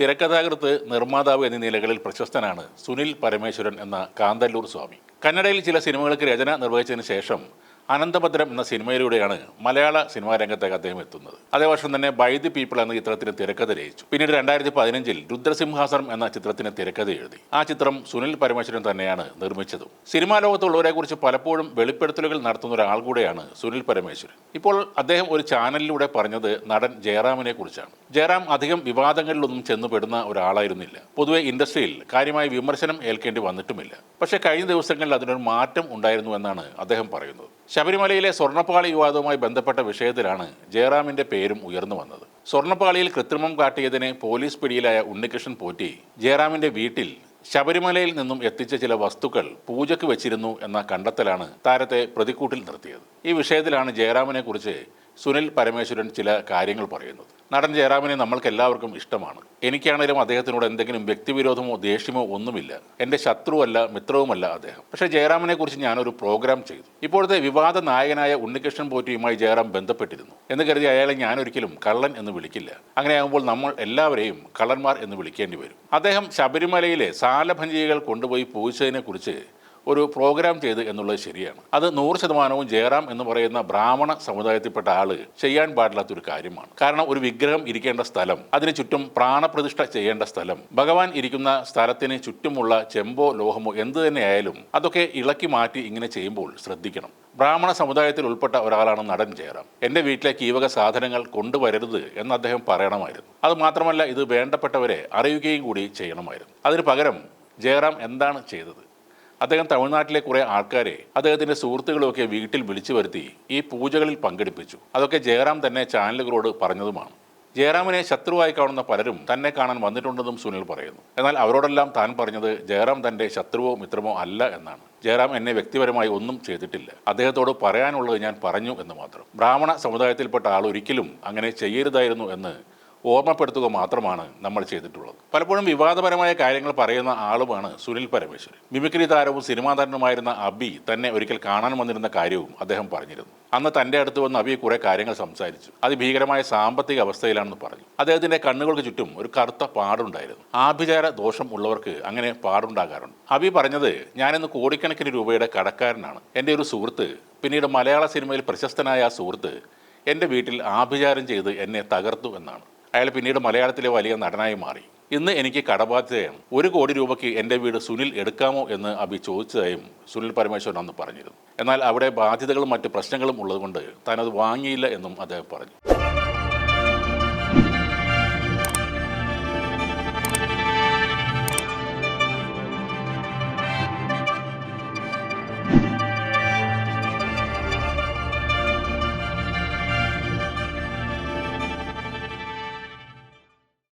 തിരക്കഥാകൃത്ത് നിർമ്മാതാവ് എന്നീ നിലകളിൽ പ്രശസ്തനാണ് സുനിൽ പരമേശ്വരൻ എന്ന കാന്തല്ലൂർ സ്വാമി. കന്നഡയിൽ ചില സിനിമകൾക്ക് രചന നിർവഹിച്ചതിന് ശേഷം അനന്തഭദ്രം എന്ന സിനിമയിലൂടെയാണ് മലയാള സിനിമാ രംഗത്തേക്ക് അദ്ദേഹം എത്തുന്നത്. അതേ വർഷം തന്നെ ബൈ ദി പീപ്പിൾ എന്ന ചിത്രത്തിന് തിരക്കഥ രചിച്ചു. പിന്നീട് രണ്ടായിരത്തി പതിനഞ്ചിൽ രുദ്രസിംഹാസനം എന്ന ചിത്രത്തിന് തിരക്കഥ എഴുതി. ആ ചിത്രം സുനിൽ പരമേശ്വരൻ തന്നെയാണ് നിർമ്മിച്ചത്. സിനിമാ ലോകത്തുള്ളവരെ കുറിച്ച് പലപ്പോഴും വെളിപ്പെടുത്തലുകൾ നടത്തുന്ന ഒരാൾ കൂടെയാണ് സുനിൽ പരമേശ്വരൻ. ഇപ്പോൾ അദ്ദേഹം ഒരു ചാനലിലൂടെ പറഞ്ഞത് നടൻ ജയറാമിനെ കുറിച്ചാണ്. ജയറാം അധികം വിവാദങ്ങളിലൊന്നും ചെന്നുപെടുന്ന ഒരാളായിരുന്നില്ല. പൊതുവെ ഇൻഡസ്ട്രിയിൽ കാര്യമായ വിമർശനം ഏൽക്കേണ്ടി വന്നിട്ടുമില്ല. പക്ഷേ കഴിഞ്ഞ ദിവസങ്ങളിൽ അതിനൊരു മാറ്റം ഉണ്ടായിരുന്നു എന്നാണ് അദ്ദേഹം പറയുന്നത്. ശബരിമലയിലെ സ്വർണപ്പാളി വിവാദവുമായി ബന്ധപ്പെട്ട വിഷയത്തിലാണ് ജയറാമിന്റെ പേരും ഉയർന്നു വന്നത്. സ്വർണപ്പാളിയിൽ കൃത്രിമം കാട്ടിയതിന് പോലീസ് പിടിയിലായ ഉണ്ണികൃഷ്ണൻ പോറ്റി. ജയറാമിന്റെ വീട്ടിൽ ശബരിമലയിൽ നിന്നും എത്തിച്ച ചില വസ്തുക്കൾ പൂജയ്ക്ക് വെച്ചിരുന്നു എന്ന കണ്ടെത്തലാണ് താരത്തെ പ്രതിക്കൂട്ടിൽ നിർത്തിയത്. ഈ വിഷയത്തിലാണ് ജയറാമിനെ കുറിച്ച് സുനിൽ പരമേശ്വരൻ ചില കാര്യങ്ങൾ പറയുന്നത് നടൻ ജയറാമിനെ നമ്മൾക്ക് എല്ലാവർക്കും ഇഷ്ടമാണ്. എനിക്കാണേലും അദ്ദേഹത്തിനോട് എന്തെങ്കിലും വ്യക്തിവിരോധമോ ദേഷ്യമോ ഒന്നുമില്ല. എന്റെ ശത്രുവല്ല മിത്രവുമല്ല അദ്ദേഹം. പക്ഷേ ജയറാമിനെ കുറിച്ച് ഞാനൊരു പ്രോഗ്രാം ചെയ്തു. ഇപ്പോഴത്തെ വിവാദ നായകനായ ഉണ്ണികൃഷ്ണൻ പോറ്റിയുമായി ജയറാം ബന്ധപ്പെട്ടിരുന്നു. എന്ന് കരുതി അയാളെ ഞാനൊരിക്കലും കള്ളൻ എന്ന് വിളിക്കില്ല. അങ്ങനെയാകുമ്പോൾ നമ്മൾ എല്ലാവരെയും കള്ളന്മാർ എന്ന് വിളിക്കേണ്ടി വരും. അദ്ദേഹം ശബരിമലയിലെ സാലഭഞ്ചികൾ കൊണ്ടുപോയി പൂജിച്ചതിനെ കുറിച്ച് ഒരു പ്രോഗ്രാം ചെയ്ത് എന്നുള്ളത് ശരിയാണ്. അത് നൂറ് ശതമാനവും ജയറാം എന്ന് പറയുന്ന ബ്രാഹ്മണ സമുദായത്തിൽപ്പെട്ട ആൾ ചെയ്യാൻ പാടില്ലാത്തൊരു കാര്യമാണ്. കാരണം ഒരു വിഗ്രഹം ഇരിക്കേണ്ട സ്ഥലം അതിന് ചുറ്റും പ്രാണപ്രതിഷ്ഠ ചെയ്യേണ്ട സ്ഥലം ഭഗവാൻ ഇരിക്കുന്ന സ്ഥലത്തിന് ചുറ്റുമുള്ള ചെമ്പോ ലോഹമോ എന്ത് തന്നെയായാലും അതൊക്കെ ഇളക്കി മാറ്റി ഇങ്ങനെ ചെയ്യുമ്പോൾ ശ്രദ്ധിക്കണം. ബ്രാഹ്മണ സമുദായത്തിൽ ഉൾപ്പെട്ട ഒരാളാണ് നടൻ ജയറാം. എന്റെ വീട്ടിലേക്ക് ഈ വക സാധനങ്ങൾ കൊണ്ടുവരരുത് എന്ന് അദ്ദേഹം പറയണമായിരുന്നു. അത് മാത്രമല്ല ഇത് വേണ്ടപ്പെട്ടവരെ അറിയുകയും കൂടി ചെയ്യണമായിരുന്നു. അതിന് പകരം ജയറാം എന്താണ് ചെയ്തത്? അദ്ദേഹം തമിഴ്നാട്ടിലെ കുറേ ആൾക്കാരെ അദ്ദേഹത്തിന്റെ സുഹൃത്തുക്കളൊക്കെ വീട്ടിൽ വിളിച്ചു വരുത്തി ഈ പൂജകളിൽ പങ്കെടുപ്പിച്ചു. അതൊക്കെ ജയറാം തന്നെ ചാനലുകളോട് പറഞ്ഞതുമാണ്. ജയറാമിനെ ശത്രുവായി കാണുന്ന പലരും തന്നെ കാണാൻ വന്നിട്ടുണ്ടെന്നും സുനിൽ പറയുന്നു. എന്നാൽ അവരോടെല്ലാം താൻ പറഞ്ഞത് ജയറാം തന്റെ ശത്രുവോ മിത്രമോ അല്ല എന്നാണ്. ജയറാം എന്നെ വ്യക്തിപരമായി ഒന്നും ചെയ്തിട്ടില്ല. അദ്ദേഹത്തോട് പറയാനുള്ളത് ഞാൻ പറഞ്ഞു എന്ന് മാത്രം. ബ്രാഹ്മണ സമുദായത്തിൽപ്പെട്ട ആൾ ഒരിക്കലും അങ്ങനെ ചെയ്യരുതായിരുന്നു എന്ന് ഓർമ്മപ്പെടുത്തുക മാത്രമാണ് നമ്മൾ ചെയ്തിട്ടുള്ളത്. പലപ്പോഴും വിവാദപരമായ കാര്യങ്ങൾ പറയുന്ന ആളുമാണ് സുനിൽ പരമേശ്വരൻ. മിമിക്രി താരവും സിനിമാ താരനുമായിരുന്ന അബി തന്നെ ഒരിക്കൽ കാണാൻ വന്നിരുന്ന കാര്യവും അദ്ദേഹം പറഞ്ഞിരുന്നു. അന്ന് തന്റെ അടുത്ത് വന്ന് അബി കുറേ കാര്യങ്ങൾ സംസാരിച്ചു. അത് ഭീകരമായ സാമ്പത്തിക അവസ്ഥയിലാണെന്ന് പറഞ്ഞു. അദ്ദേഹത്തിന്റെ കണ്ണുകൾക്ക് ചുറ്റും ഒരു കറുത്ത പാടുണ്ടായിരുന്നു. ആഭിചാര ദോഷം ഉള്ളവർക്ക് അങ്ങനെ പാടുണ്ടാകാറുണ്ട്. അബി പറഞ്ഞത് ഞാനിന്ന് കോടിക്കണക്കിന് രൂപയുടെ കടക്കാരനാണ്. എന്റെ ഒരു സുഹൃത്ത് പിന്നീട് മലയാള സിനിമയിൽ പ്രശസ്തനായ ആ സുഹൃത്ത് എന്റെ വീട്ടിൽ ആഭിചാരം ചെയ്ത് എന്നെ തകർത്തു എന്നാണ്. അയാൾ പിന്നീട് മലയാളത്തിലെ വലിയ നടനായി മാറി. ഇന്ന് എനിക്ക് കടബാധ്യതയാണ്. ഒരു കോടി രൂപയ്ക്ക് എന്റെ വീട് സുനിൽ എടുക്കാമോ എന്ന് അബി ചോദിച്ചതായും സുനിൽ പരമേശ്വരൻ അന്ന് പറഞ്ഞിരുന്നു. എന്നാൽ അവിടെ ബാധ്യതകളും മറ്റ് പ്രശ്നങ്ങളും ഉള്ളതുകൊണ്ട് താൻ അത് വാങ്ങിയില്ല എന്നും അദ്ദേഹം പറഞ്ഞു.